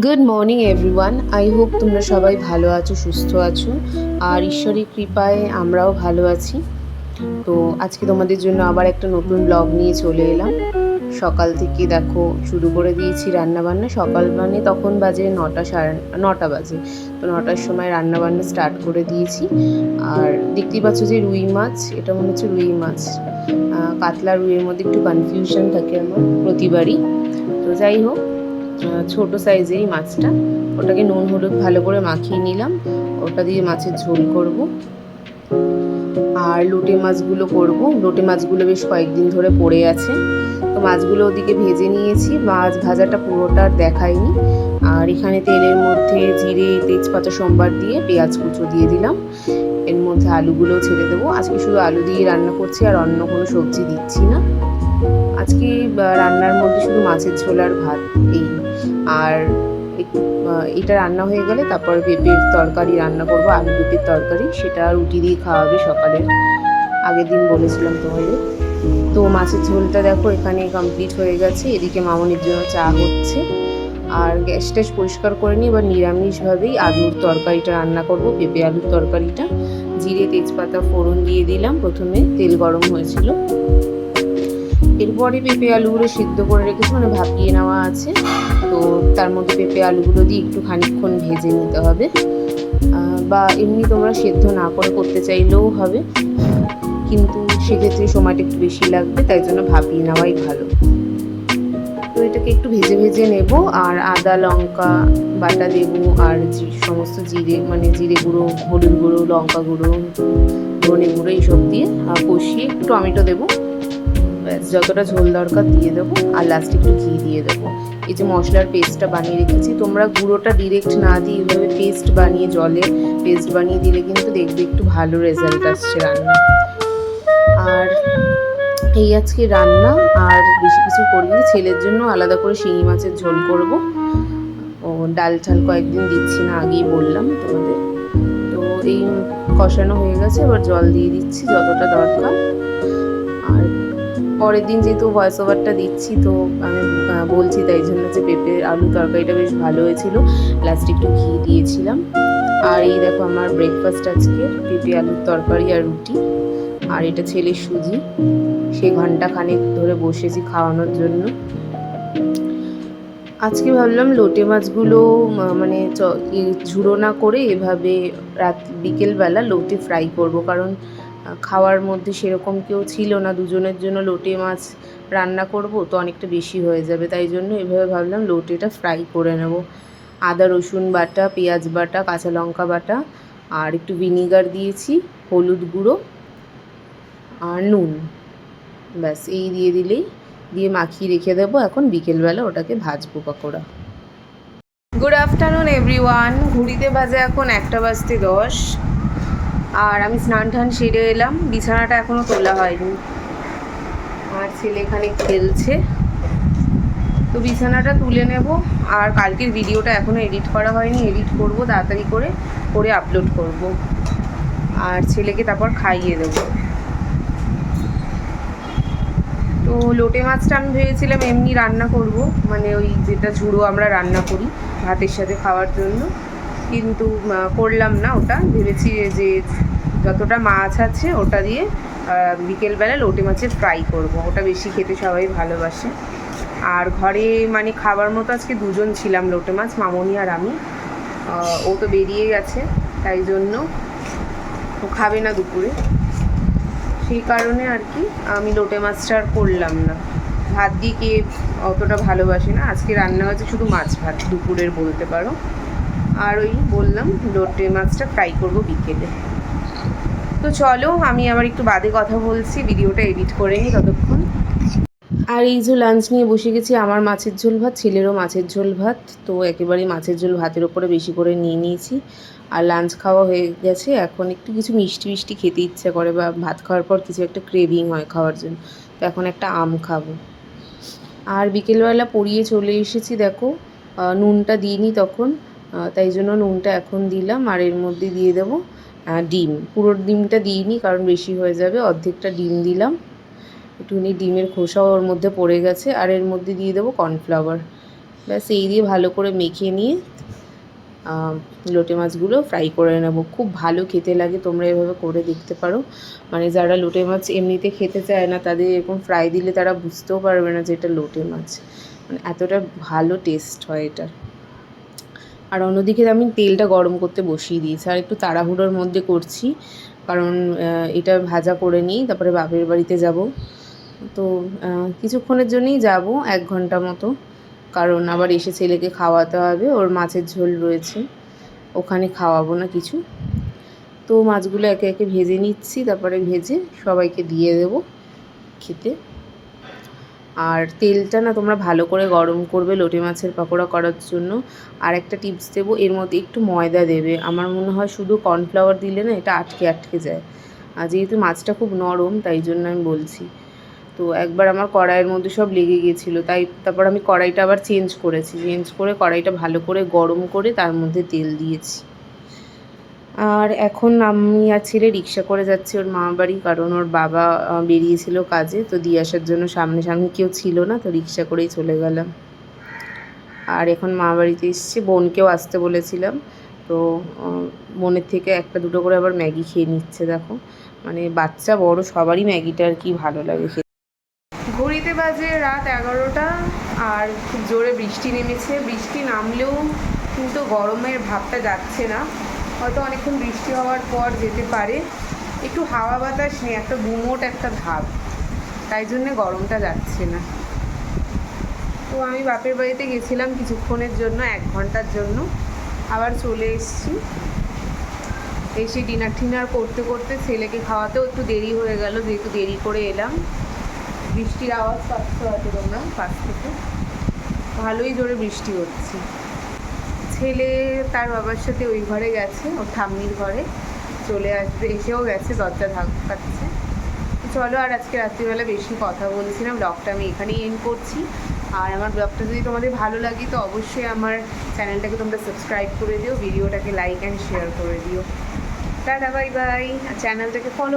Good morning everyone I hope তোমরা সবাই ভালো আছো, সুস্থ আছো। আর ঈশ্বরের কৃপায় আমরাও ভালো আছি। তো আজকে তোমাদের জন্য আবার একটা নতুন ব্লগ নিয়ে চলে এলাম। সকাল থেকে দেখো, শুরু করে দিয়েছি রান্নাবান্না। সকাল মানে তখন বাজে নটা সাড়ে নটা বাজে। তো নটার সময় রান্নাবান্না স্টার্ট করে দিয়েছি। আর দেখতেই পাচ্ছ যে রুই মাছ, এটা মনে হচ্ছে রুই মাছ। কাতলা রুইয়ের মধ্যে একটু কনফিউশন থাকে আমার প্রতিবারই। তো যাই হোক ছোট সাইজেরই মাছটা। ওটাকে নুন হলুদ ভালো করে মাখিয়ে নিলাম। ওটা দিয়ে মাছের ঝোল করব। আর লোটে মাছগুলো করব। লোটে মাছগুলো বেশ কয়েকদিন ধরে পড়ে আছে। তো মাছগুলো ওদিকে ভেজে নিয়েছি। মাছ ভাজাটা পুরোটা দেখাইনি। আর এখানে তেলের মধ্যে জিরে, তেজপাতা, সোমবার দিয়ে পেঁয়াজ কুচো দিয়ে দিলাম। এর মধ্যে আলুগুলোও ছেড়ে দেবো। আজকে শুধু আলু দিয়ে রান্না করছি আর অন্য কোনো সবজি দিচ্ছি না। আজকে রান্নার মধ্যে শুধু মাছের ঝোল আর ভাত, এই। আর এটা রান্না হয়ে গেলে তারপর পেঁপের তরকারি রান্না করব, আলু পেঁপের তরকারি। সেটা রুটি দিয়ে খাওয়াবে সকালে। আগের দিন বলেছিলাম তোমাদের। তো মাছের ঝোলটা দেখো এখানে কমপ্লিট হয়ে গেছে। এদিকে মামনির জন্য চা হচ্ছে। আর গ্যাস ট্যাস পরিষ্কার করে নিই। এবার নিরামিষভাবেই আলুর তরকারিটা রান্না করব, পেঁপে আলুর তরকারিটা। জিরে, তেজপাতা, ফোড়ন দিয়ে দিলাম। প্রথমে তেল গরম হয়েছিল। এরপরে পেঁপে আলুগুলো সিদ্ধ করে রেখেছি মানে ভাপিয়ে নেওয়া আছে। তো তার মধ্যে পেঁপে আলুগুলো দিয়ে একটু খানিকক্ষণ ভেজে নিতে হবে। বা এমনি তোমরা সেদ্ধ না করে করতে চাইলেও হবে। কিন্তু সেক্ষেত্রে সময়টা একটু বেশি লাগবে, তাই জন্য ভাপিয়ে নেওয়াই ভালো। তো এটাকে একটু ভেজে ভেজে নেব, আর আদা, লঙ্কা, বাটা দেবো আর জি- সমস্ত জিরে মানে জিরে গুঁড়ো, হলুদ গুঁড়ো, লঙ্কা গুঁড়ো, ধনে গুঁড়ো, এইসব দিয়ে কষিয়ে একটু টমেটো দেবো। ব্যাস, যতটা ঝোল দরকার দিয়ে দেবো, আর লাস্টে একটু ঘি দিয়ে দেবো। এই যে মশলার পেস্টটা বানিয়ে রেখেছি, তোমরা গুঁড়োটা ডিরেক্ট না দিয়ে এইভাবে পেস্ট বানিয়ে, জলে পেস্ট বানিয়ে দিলে কিন্তু দেখবে একটু ভালো রেজাল্ট আসছে রান্না। আর এই আজকে রান্না আর বেশি কিছু করিনি, ছেলের জন্য আলাদা করে শিঙি মাছের ঝোল করব। ও, ডাল ঠাল কয়েকদিন দিচ্ছি না, আগেই বললাম তোমাদের। তো এই কষানো হয়ে গেছে, এবার জল দিয়ে দিচ্ছি যতটা দরকার। পরের দিন যেহেতু ভয়েস ওভারটা দিচ্ছি, তো আমি বলছি তাই জন্য যে পেঁপে আলু তরকারিটা বেশ ভালো হয়েছিল। লাস্টে একটু ঘি দিয়েছিলাম। আর এই দেখো আমার ব্রেকফাস্ট আজকে, পেঁপে আলুর তরকারি আর রুটি। আর এটা ছেলের সুজি। সে ঘণ্টা খানেক ধরে বসেছি খাওয়ানোর জন্য। আজকে ভাবলাম লোটে মাছগুলো মানে ঝুড়ো না করে এভাবে রাত, বিকেলবেলা লোটে ফ্রাই করব। কারণ খাওয়ার মধ্যে সেরকম কেউ ছিল না, দুজনের জন্য লোটে মাছ রান্না করব তো অনেকটা বেশি হয়ে যাবে, তাই জন্য এভাবে ভাবলাম লোটেটা ফ্রাই করে নেব। আদা, রসুন বাটা, পেঁয়াজ বাটা, কাঁচা লঙ্কা বাটা আর একটু ভিনিগার দিয়েছি, হলুদ গুঁড়ো আর নুন। ব্যাস, এই দিয়ে দিলেই, দিয়ে মাখিয়ে রেখে দেবো, এখন বিকেলবেলা ওটাকে ভাজবো পকোড়া। গুড আফটারনুন এভরিওয়ান ঘুড়িতে বাজে এখন একটা বাজতে দশ। আর আমি স্নান টান সেরে এলাম। বিছানাটা এখনও তোলা হয়নি। আর ছেলে এখানে খেলছে। তো বিছানাটা তুলে নেব। আর কালকের ভিডিওটা এখনও এডিট করা হয়নি। এডিট করব তাড়াতাড়ি করে করে আপলোড করব। আর ছেলেকে তারপর খাইয়ে দেবো। তো লোটে মাছটা আমি ভেবেছিলাম এমনি রান্না করব। মানে ওই যেটা ঝুড়ো আমরা রান্না করি ভাতের সাথে খাওয়ার জন্য। কিন্তু করলাম না ওটা। ভেবেছি যে যতটা মাছ আছে ওটা দিয়ে বিকেলবেলা লোটে মাছের ফ্রাই করব। ওটা বেশি খেতে সবাই ভালোবাসে। আর ঘরে মানে খাবার মতো আজকে দুজন ছিলাম লোটে মাছ, মামনি আর আমি। ও তো বেরিয়ে গেছে, তাই জন্য ও খাবে না দুপুরে। সেই কারণে আর কি আমি লোটে মাছটা আর করলাম না। ভাত দিয়ে কে অতটা ভালোবাসে না। আজকে রান্না হয়েছে শুধু মাছ ভাত, দুপুরের বলতে পারো। আর ওই বললাম লোটে মাছটা ফ্রাই করব বিকেলে। তো চলো, আমি আবার একটু বাদে কথা বলছি, ভিডিওটা এডিট করে নিই ততক্ষণ। আর এই যে লাঞ্চ নিয়ে বসে গেছি, আমার মাছের ঝোল ভাত, ছেলেরও মাছের ঝোল ভাত, তো একেবারেই মাছের ঝোল ভাতের ওপরে বেশি করে নিয়ে নিয়েছি। আর লাঞ্চ খাওয়া হয়ে গেছে, এখন একটু কিছু মিষ্টি মিষ্টি খেতে ইচ্ছে করে, বা ভাত খাওয়ার পর কিছু একটা ক্রেভিং হয় খাওয়ার জন্য, তো এখন একটা আম খাব। আর বিকেলবেলা পড়িয়ে চলে এসেছি, দেখো নুনটা দিইনি তখন। তাই জন্য নুনটা এখন দিলাম আর এর মধ্যে দিয়ে দেবো ডিম। পুরো ডিমটা দিইনি, কারণ বেশি হয়ে যাবে, অর্ধেকটা ডিম দিলাম। একটুখানি ডিমের খোসাও ওর মধ্যে পড়ে গেছে, আর এর মধ্যে দিয়ে দেবো কর্নফ্লাওয়ার। ব্যাস, এই দিয়ে ভালো করে মেখে নিয়ে লোটে মাছগুলো ফ্রাই করে নেব। খুব ভালো খেতে লাগে, তোমরা এভাবে করে দেখতে পারো। মানে যারা লোটে মাছ এমনিতে খেতে চায় না, তাদের এরকম ফ্রাই দিলে তারা বুঝতেও পারবে না যে এটা লোটে মাছ। মানে এতটা ভালো টেস্ট হয় এটা আর অন্যদিকে আমি তেলটা গরম করতে বসিয়ে দিয়েছি। আর একটু তাড়াহুড়োর মধ্যে করছি। কারণ এটা ভাজা করে নিই, তারপরে বাপের বাড়িতে যাব। তো কিছুক্ষণের জন্যই যাব, এক ঘণ্টা মতো। কারণ আবার এসে ছেলেকে খাওয়াতে হবে, ওর মাছের ঝোল রয়েছে। ওখানে খাওয়াবো না কিছু। তো মাছগুলো একে একে ভেজে নিচ্ছি, তারপরে ভেজে সবাইকে দিয়ে দেবো খেতে। আর তেলটা না তোমরা ভালো করে গরম করবে লোটে মাছের পাকোড়া করার জন্য। আর একটা টিপস দেবো, এর মধ্যে একটু ময়দা দেবে। আমার মনে হয় শুধু কর্নফ্লাওয়ার দিলে না এটা আটকে আটকে যায়। আর যেহেতু মাছটা খুব নরম, তাই জন্য আমি বলছি। তো একবার আমার কড়াইয়ের মধ্যে সব লেগে গিয়েছিল তাই তারপর আমি কড়াইটা আবার চেঞ্জ করেছি। চেঞ্জ করে কড়াইটা ভালো করে গরম করে তার মধ্যে তেল দিয়েছি। আর এখন আমি আর ছেলে রিক্সা করে যাচ্ছি ওর মামা বাড়ি, কারণ ওর বাবা বেরিয়েছিল কাজে, তো দিয়ে আসার জন্য সামনে সামনে কেউ ছিল না, তো রিক্সা করেই চলে গেলাম। আর এখন মামা বাড়িতে এসেছি, বোনকেও আসতে বলেছিলাম, তো বোনের থেকে একটা দুটো করে আবার ম্যাগি খেয়ে নিচ্ছে, দেখো। মানে বাচ্চা বড়, সবারই ম্যাগিটা আর কি ভালো লাগে খেতে। ঘড়িতে বাজে রাত এগারোটা, আর খুব জোরে বৃষ্টি নেমেছে। বৃষ্টি নামলেও কিন্তু গরমের ভাবটা যাচ্ছে না। হয়তো অনেকক্ষণ বৃষ্টি হওয়ার পর যেতে পারে। একটু হাওয়া বাতাস নেই, একটা গুমোট, একটা ভাব তাই জন্যে গরমটা যাচ্ছে না। তো আমি বাপের বাড়িতে গেছিলাম কিছুক্ষণের জন্য, এক ঘণ্টার জন্য। আবার চলে এসেছি। এসে ডিনার টিনার করতে করতে ছেলেকে খাওয়াতেও একটু দেরি হয়ে গেল, যেহেতু দেরি করে এলাম। বৃষ্টির আওয়াজ পাচ্ছ হয়তো তোমরা পাশ থেকে। ভালোই জোরে বৃষ্টি হচ্ছে। ছেলে তার বাবার সাথে ওই ঘরে গেছে, ওর ঠাম্মির ঘরে। চলে আসবে, এসেও গেছে, দরজা ধাক্কাচ্ছে। চলো আর আজকে রাত্রিবেলা বেশি কথা বলছি না ব্লগটা আমি এখানেই এন্ড করছি। আর আমার ব্লগটা যদি তোমাদের ভালো লাগে, তো অবশ্যই আমার চ্যানেলটাকে তোমরা সাবস্ক্রাইব করে দিও, ভিডিওটাকে লাইক অ্যান্ড শেয়ার করে দিও। টাটা বাই বাই চ্যানেলটাকে ফলো